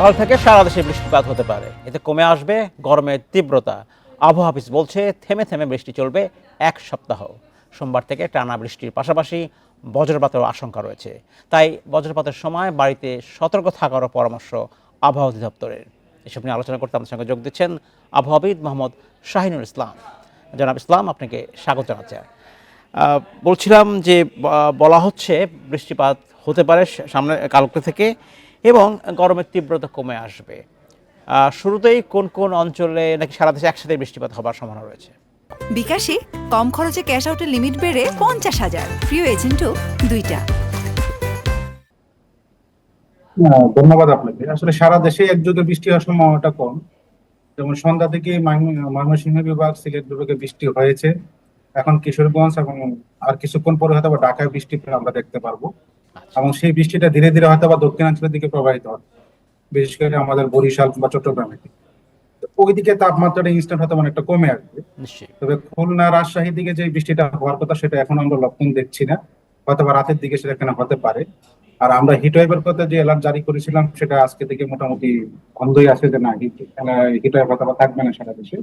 কাল থেকে সারা দেশে বৃষ্টিপাত হতে পারে। এতে কমে আসবে গরমের তীব্রতা। আবহাওয়া অফিস বলছে, থেমে থেমে বৃষ্টি চলবে এক সপ্তাহ। সোমবার থেকে টানা বৃষ্টির পাশাপাশি বজ্রপাতের আশঙ্কা রয়েছে। তাই বজ্রপাতের সময় বাড়িতে সতর্ক থাকারও পরামর্শ আবহাওয়া অধিদপ্তরের। এসব নিয়ে আলোচনা করতে আমাদের সঙ্গে যোগ দিচ্ছেন আবহাওয়াবিদ মোহাম্মদ শাহিনুল ইসলাম। জনাব ইসলাম, আপনাকে স্বাগত জানাচ্ছি। বলছিলাম যে বলা হচ্ছে বৃষ্টিপাত হতে পারে সামনে কালকে থেকে। এবং গরমের তীব্রতা কমে আসবে। শুরুতেই কোন কোন অঞ্চলে নাকি সারা দেশে একসাথে বৃষ্টিপাত হবার সম্ভাবনা রয়েছে? বিকাশে কম খরচে ক্যাশ আউটের লিমিট বেড়ে পঞ্চাশ হাজার। প্রিয় এজেন্টও দুইটা। হ্যাঁ, ধন্যবাদ আপনাকে। আসলে সারা দেশে একযোগে বৃষ্টি হওয়ার সম্ভাবনাটা কম। যেমন সন্ধ্যা থেকে ময়মনসিংহ বিভাগ সিলেট বিভাগে বৃষ্টি হয়েছে। এখন কিশোরগঞ্জ এবং আর কিছুক্ষণ পরে হয়তো বা ঢাকায় বৃষ্টি আমরা দেখতে পারব। এবং সেই বৃষ্টিটা ধীরে ধীরে হয়তো বা দক্ষিণাঞ্চলের দিকে প্রবাহিত হবে। বিশেষ করে আমাদের বরিশাল বা চট্টগ্রামের দিকে। ওইদিকে তাপমাত্রাটা ইনস্ট্যান্ট হয়তো অনেকটা কমে আসবে। তবে খুলনা রাজশাহীর দিকে যে বৃষ্টিটা হওয়ার কথা সেটা এখন আমরা লক্ষণ দেখছি না। হয়তো বা রাতের দিকে সেটা এখানে হতে পারে। আর আমরা হিট ওয়েভের কথা যে অ্যালার্ট জারি করেছিলাম সেটা আজকে থেকে মোটামুটি বন্ধই আছে যে না হিট হিট ওয়েভ হয়তো বা থাকবে না সারা দেশে।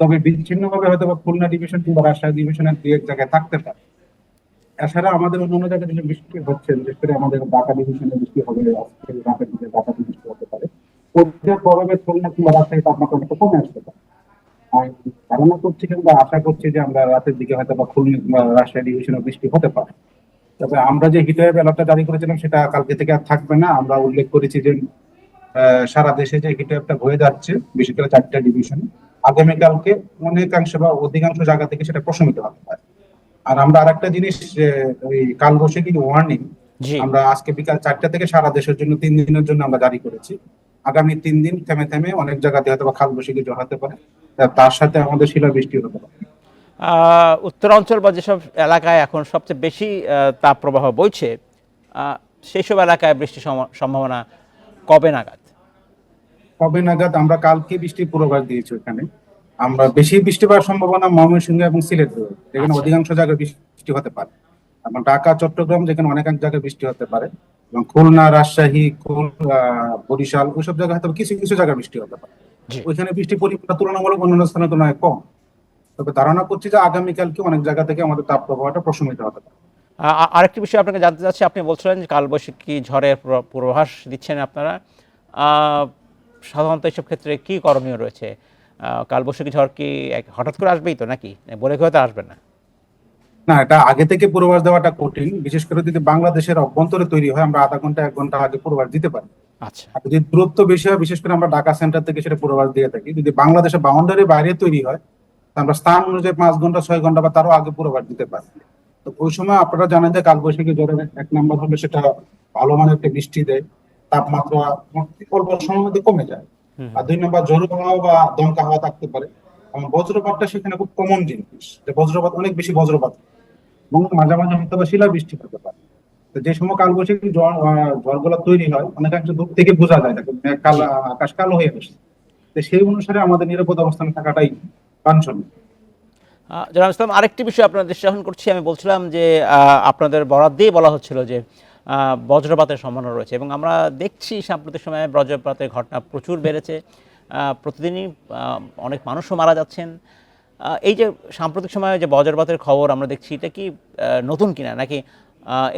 তবে বিচ্ছিন্ন ভাবে হয়তো বা খুলনা ডিভিশন কিংবা রাজশাহী ডিভিশনের দুই এক জায়গায় থাকতে পারে। এছাড়া আমাদের অন্য জায়গায় বৃষ্টি হচ্ছে, বিশেষ করে আমাদের ঢাকা ডিভিশনে বৃষ্টি হবে আজকে রাতের দিকে বৃষ্টি হতে পারে। কিংবা রাজশাহী কমে আসতে পারে। আর ধারণা করছি কিংবা আশা করছি যে আমরা রাতের দিকে হয়তো বা খুলনা কিংবা রাজশাহী ডিভিশনে বৃষ্টি হতে পারে। তবে আমরা যে হিট ওয়েভ অ্যালার্টটা জারি করেছিলাম সেটা কালকে থেকে আর থাকবে না। আমরা উল্লেখ করেছি যে সারা দেশে যে হিট ওয়েভটা হয়ে যাচ্ছে, বিশেষ করে চারটা ডিভিশনে, আগামীকালকে অনেকাংশ বা অধিকাংশ জায়গা থেকে সেটা প্রশমিত হতে পারে। আর আমরা আরেকটা জিনিস যে ওই কালবৈশাখী ওয়ার্নিং জি। আমরা আজকে বিকাল চারটা থেকে সারা দেশের জন্য তিন দিনের জন্য আমরা জারি করেছি। আগামী তিন দিন থেমে থেমে অনেক জায়গাতে হয়তো বা কালবৈশাখী জ্বর হতে পারে। তার সাথে আমাদের শিলা বৃষ্টি হতে পারে। আহ, উত্তরাঞ্চল বা যেসব এলাকায় এখন সবচেয়ে বেশি আহ, তাপপ্রবাহ বইছে আহ, সেই সব এলাকায় বৃষ্টির সম- সম্ভাবনা কবে নাগাদ? কবে নাগাদ? আমরা কালকে বৃষ্টির পূর্বাভাস দিয়েছি ওখানে। আমরা বেশি বৃষ্টি পাওয়ার সম্ভাবনা ময়মনসিংহ এবং সিলেট যেখানে আচ্ছা। অধিকাংশ জায়গায় বৃষ্টি হতে পারে। এবং ঢাকা চট্টগ্রাম যেখানে অনেক জায়গায় বৃষ্টি হতে পারে। এবং খুলনা রাজশাহী বরিশাল ওইসব জায়গায় হয়তো কিছু কিছু জায়গায় বৃষ্টি হতে পারে। ওইখানে বৃষ্টির পরিমাণটা তুলনামূলক অন্যান্য স্থানের তুলনায় কম। তবে ধারণা করছি যে আগামীকালকে অনেক জায়গা থেকে আমাদের তাপ প্রবাহটা প্রশমিত হতে পারে। আরেকটি বিষয় আপনাকে জানতে চাচ্ছি আপনি বলছিলেন যে কালবৈশাখী ঝড়ের পূর্ব- পূর্বাভাস দিচ্ছেন আপনারা। আহ, সাধারণত এসব ক্ষেত্রে কি করণীয় রয়েছে? কালবৈশাখী ঝড় কি হঠাৎ করে আসবেই তো নাকি? বলে কেউ আসবে না। না এটা আগে থেকে পূর্বাভাস দেওয়াটা কঠিন। বিশেষ করে যদি বাংলাদেশের অভ্যন্তরে তৈরি হয় আমরা আধা ঘণ্টা এক ঘণ্টা আগে পূর্বাভাস দিতে পারি। আচ্ছা। যদি দূরত্ব বেশি হয় বিশেষ করে আমরা ঢাকা সেন্টার থেকে সেটা পূর্বাভাস দিয়ে থাকি যদি বাংলাদেশের বাউন্ডারি বাইরে তৈরি হয় আমরা স্থান অনুযায়ী পাঁচ ঘণ্টা ছয় ঘণ্টা বা তারও আগে পূর্বাভাস দিতে পারি। তো ওই সময় আপনারা জানেন যে কালবৈশাখী জ্বরের এক নম্বর হলে সেটা ভালো মানের একটা বৃষ্টি দেয়। তাপমাত্রা অল্প সময়ের মধ্যে কমে যায়। আর দুই নম্বর ঝোড়ো হাওয়া বা দমকা হাওয়া থাকতে পারে। বজ্রপাতটা সেখানে খুব কমন জিনিস। যে বজ্রপাত অনেক বেশি বজ্রপাত। এবং মাঝে মাঝে হয়তো বা শিলা বৃষ্টি হতে পারে। তো যে সময় কালবৈশাখী ঝড়গুলো তৈরি হয় অনেকাংশ দূর থেকে বোঝা যায় মেঘ আকাশ কালো হয়ে আসে তো সেই অনুসারে আমাদের নিরাপদ অবস্থানে থাকাটাই বাঞ্ছনীয়। জনাব ইসলাম আরেকটি বিষয় আপনাদের দৃষ্টি আকর্ষণ করছি। আমি বলছিলাম যে আপনাদের বরাদ দিয়ে বলা হচ্ছিল যে বজ্রপাতের সম্ভাবনা রয়েছে। এবং আমরা দেখছি সাম্প্রতিক সময়ে বজ্রপাতের ঘটনা প্রচুর বেড়েছে। প্রতিদিনই অনেক মানুষও মারা যাচ্ছেন। এই যে সাম্প্রতিক সময়ে যে বজ্রপাতের খবর আমরা দেখছি, এটা কি নতুন কিনা? নাকি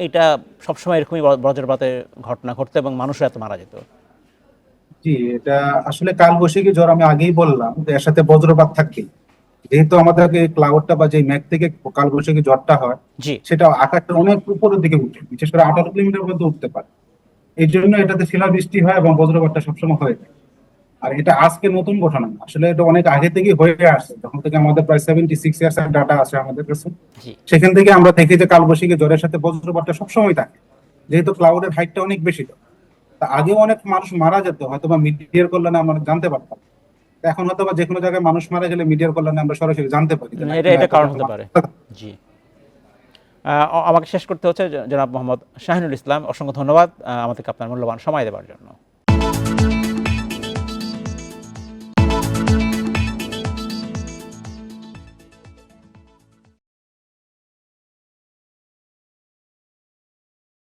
এটা সবসময় এরকমই বজ্রপাতের ঘটনা ঘটতো এবং মানুষও এত মারা যেত? জি, এটা আসলে কালবৈশাখী জ্বর আমি আগেই বললাম এর সাথে বজ্রপাত থাকে যেহেতু আমাদের ক্লাউডটা বা যে মেঘ থেকে কালবৈশাখী জ্বরটা হয় সেটা আকাশটা অনেক উপরের দিকে উঠে বিশেষ করে আঠারো কিলোমিটার পর্যন্ত উঠতে পারে। এই জন্য এটাতে শিলাবৃষ্টি হয় এবং বজ্রপাতটা সবসময় হয়ে যায় আর এটা আজকে নতুন ঘটনা না। আসলে এটা অনেক আগে থেকে হয়ে আসছে। তখন থেকে আমাদের প্রায় সেভেন্টি সিক্স ইয়ার্স এর ডাটা আছে আমাদের কাছে সেখান থেকে আমরা দেখি যে কালবৈশাখী জ্বরের সাথে বজ্রপাতটা সবসময় থাকে। যেহেতু ক্লাউডের হাইটটা অনেক বেশি তো আগেও অনেক মানুষ মারা যেত হয়তো বা মিডিয়ার কল্যাণে আমরা জানতে পারতাম। এখন হয়তো বা যে কোনো জায়গায় মানুষ মারা গেলে মিডিয়ার কল্যাণে আমরা সরাসরি জানতে পারি না, এটা এটা কারণ হতে পারে। জি। আহ, আমাকে শেষ করতে হচ্ছে জনাব মোহাম্মদ শাহিনুল ইসলাম। অসংখ্য ধন্যবাদ। আমাদেরকে আপনার মূল্যবান সময় দেওয়ার জন্য।